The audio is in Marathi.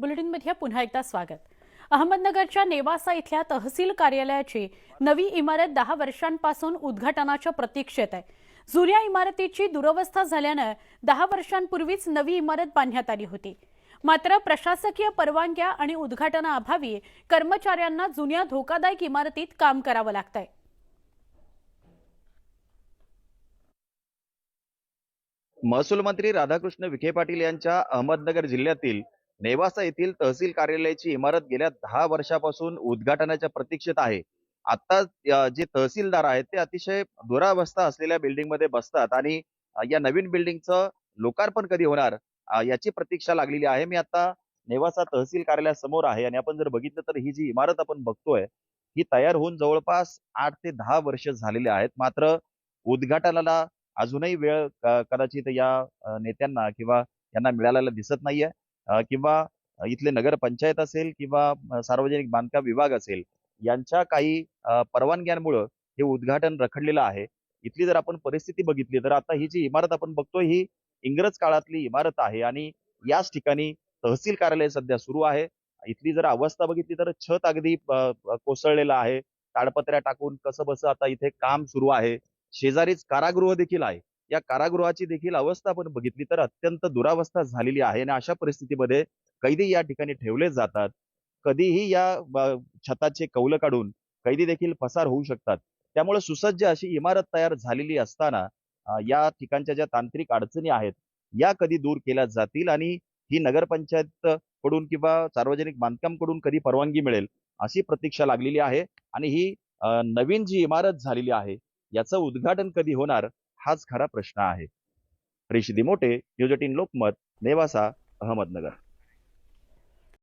बुलेटिनमध्ये पुन्हा एकदा स्वागत. अहमदनगरच्या नेवासा इथल्या तहसील कार्यालयाची नवी इमारत दहा वर्षांपासून उद्घाटनाच्या प्रतीक्षेत आहे. जुन्या इमारतीची दुरवस्था झाल्यानं दहा वर्षांपूर्वीच नवी इमारत बांधण्यात आली होती. मात्र प्रशासकीय परवानग्या आणि उद्घाटनाअभावी कर्मचाऱ्यांना जुन्या धोकादायक इमारतीत काम करावं लागतंय. महसूल मंत्री राधाकृष्ण विखे पाटील यांच्या अहमदनगर जिल्ह्यातील नेवासा येथील तहसील कार्यालयाची इमारत गेल्या दहा वर्षापासून उद्घाटनाच्या प्रतीक्षेत आहे. आता जे तहसीलदार आहेत ते अतिशय दुरावस्था असलेल्या बिल्डिंगमध्ये बसतात आणि या नवीन बिल्डिंगचं लोकार्पण कधी होणार याची प्रतीक्षा लागलेली आहे. मी आता नेवासा तहसील कार्यालयासमोर आहे आणि आपण जर बघितलं तर ही जी इमारत आपण बघतोय ही तयार होऊन जवळपास आठ ते दहा वर्ष झालेली आहेत. मात्र उद्घाटनाला अजूनही वेळ कदाचित या नेत्यांना किंवा यांना मिळालेला दिसत नाहीये. किंवा इथले नगरपंचायत असेल किंवा सार्वजनिक बांधकाम विभाग असेल यांच्या काही परवानग्यांमुळं हे उद्घाटन रखडलेलं आहे. इथली जर आपण परिस्थिती बघितली तर आता ही जी इमारत आपण बघतोय ही इंग्रज काळातली इमारत आहे आणि याच ठिकाणी तहसील कार्यालय सध्या सुरू आहे. इथली जर अवस्था बघितली तर छत अगदी कोसळलेलं आहे. ताडपत्र्या टाकून कसं बसं आता इथे काम सुरू आहे. शेजारीच कारागृह देखील आहे. या कारागृहाची देखील अवस्था आपण बघितली तर अत्यंत दुरावस्था झालेली आहे आणि अशा परिस्थितीमध्ये कैदी या ठिकाणी ठेवले जातात. कधीही या छताचे कौल काढून कैदी देखील पसार होऊ शकतात. त्यामुळे सुसज्ज अशी इमारत तयार झालेली असताना या ठिकाणच्या ज्या तांत्रिक अडचणी आहेत या कधी दूर केल्या जातील आणि ही नगरपंचायत कडून किंवा सार्वजनिक बांधकामकडून कधी परवानगी मिळेल अशी प्रतीक्षा लागलेली आहे. आणि ही नवीन जी इमारत झालेली आहे याचं उद्घाटन कधी होणार हाच खरा प्रश्न आहे. रिशिदी मोठे न्यूज एटीन लोकमत नेवासा अहमदनगर.